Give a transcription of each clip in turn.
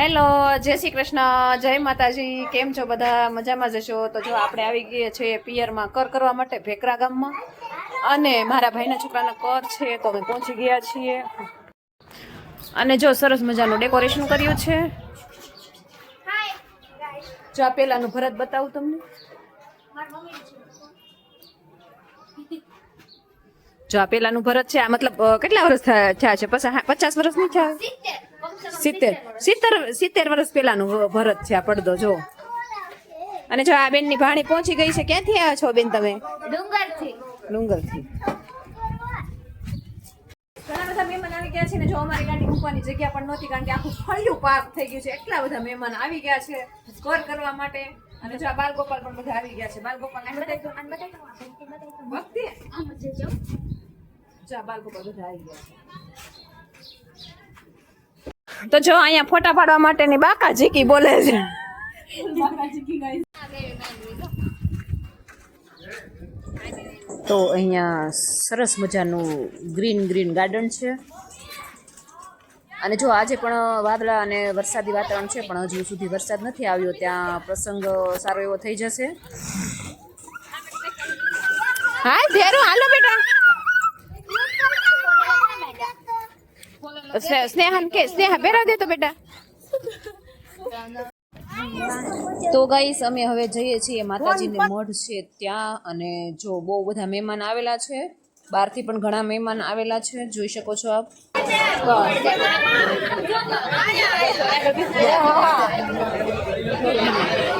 Hello, જય શ્રી કૃષ્ણ. જય માતાજી. કેમ છો બધા? મજામાં જશો તો જો આપણે આવી ગયા છીએ પિયરમાં કર કરવા માટે ભેકરા ગામમાં. અને મારા ભાઈના છોકરાના કર છે, તો અમે પહોંચી ગયા છીએ. અને જો સરસ મજાનું ડેકોરેશન કર્યું છે. જો આ પહેલાંનું ભરત બતાવું તમને. જો આ પહેલાંનું ભરત છે, આ મતલબ કેટલા વર્ષ થયા છે? પચાસ વર્ષ થયા? સિત્તેર. સિત્તેર સિત્તેર વર્ષ પેલાનું ભરત છે આ પડદો જો અને જો આ બેનની ભાણી પહોંચી ગઈ છે ક્યાંથી આવ્યા છો બેન તમે? ડુંગરથી. ડુંગરથી. ઘણા બધા મહેમાન આવી ગયા છે ને જો અમારી ગાડી મૂકવાની જગ્યા પણ નહોતી કારણ કે આખું ફળિયું પાક થઈ ગયું છે. એટલા બધા મહેમાન આવી ગયા છે સ્કોર કરવા માટે. અને જો આ બાલગોપાલ પણ બધા આવી ગયા છે. બાલગોપાલ ને બતાવી દો ભક્તિ? જો આ બાલગોપાલ બધા આવી ગયા છે. તો જો અહીંયા ફોટા પાડવા માટેની બાકા ઝીકી બોલે છે. તો અહીંયા સરસ મજાનું ગ્રીન ગ્રીન ગાર્ડન છે. અને જો આજે પણ વાદળા અને વરસાદી વાતાવરણ છે પણ હજુ સુધી વરસાદ નથી આવ્યો ત્યાં પ્રસંગ સારો એવો થઈ જશે. હા ધેરું હાલો બેટા સ્ને- સ્નેહન કે સ્નેહા પહેરાવ દે તો બેટા. તો ગાઈસ અમે હવે જઈએ છીએ માતાજીને મઢ છે ત્યાં અને જો બહુ બધા મહેમાન આવેલા છે. બહારથી પણ ઘણા મહેમાન આવેલા છે. જોઈ શકો છો આપ. ભાઈ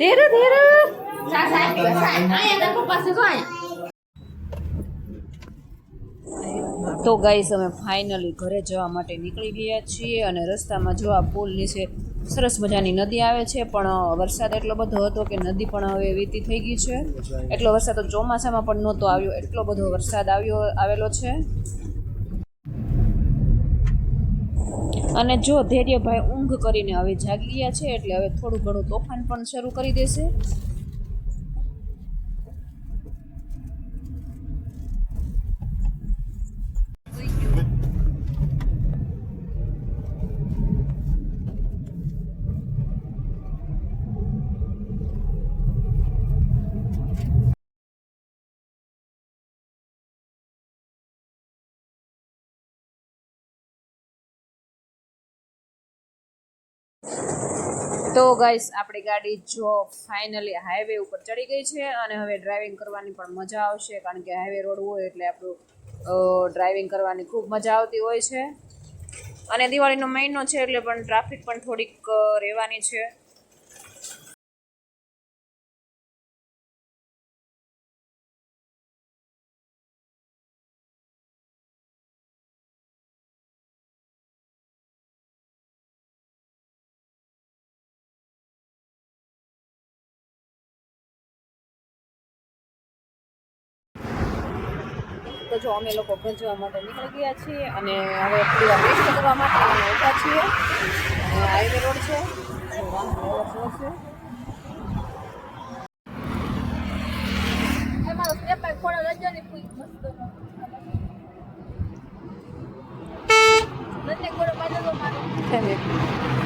ધીરે ધીરે. તો ગાઈસ અમે ફાઇનલી ઘરે જવા માટે નીકળી ગયા છીએ અને રસ્તામાં જો આ પુલ નીચે સરસ મજાની નદી આવે છે, પણ વરસાદ એટલો બધો હતો કે નદી પણ હવે વીતી થઈ ગઈ છે. એટલો વરસાદ તો ચોમાસામાં પણ નહોતો આવ્યો, એટલો બધો વરસાદ આવ્યો, આવેલો છે. અને જો ધૈર્યભાઈ ઊંઘ કરીને હવે જાગી ગયા છે, એટલે હવે થોડું ઘણું તોફાન પણ શરૂ કરી દેશે. તો ગાઈસ આપણી ગાડી જો ફાઇનલી હાઈવે ઉપર ચડી ગઈ છે અને હવે ડ્રાઇવિંગ કરવાની પણ મજા આવશે, કારણ કે હાઈવે રોડ હોય એટલે આપણું ડ્રાઇવિંગ કરવાની ખૂબ મજા આવતી હોય છે. અને દિવાળીનો મહિનો છે એટલે પણ ટ્રાફિક પણ થોડીક રહેવાની છે. તો જો અમે લોકો ભજવા માટે નીકળી ગયા છીએ અને હવે થોડી વાર રેસ્ટ કરવા માટે અમે ઊભા છીએ. હાઈવે રોડ છે. Thank વાહન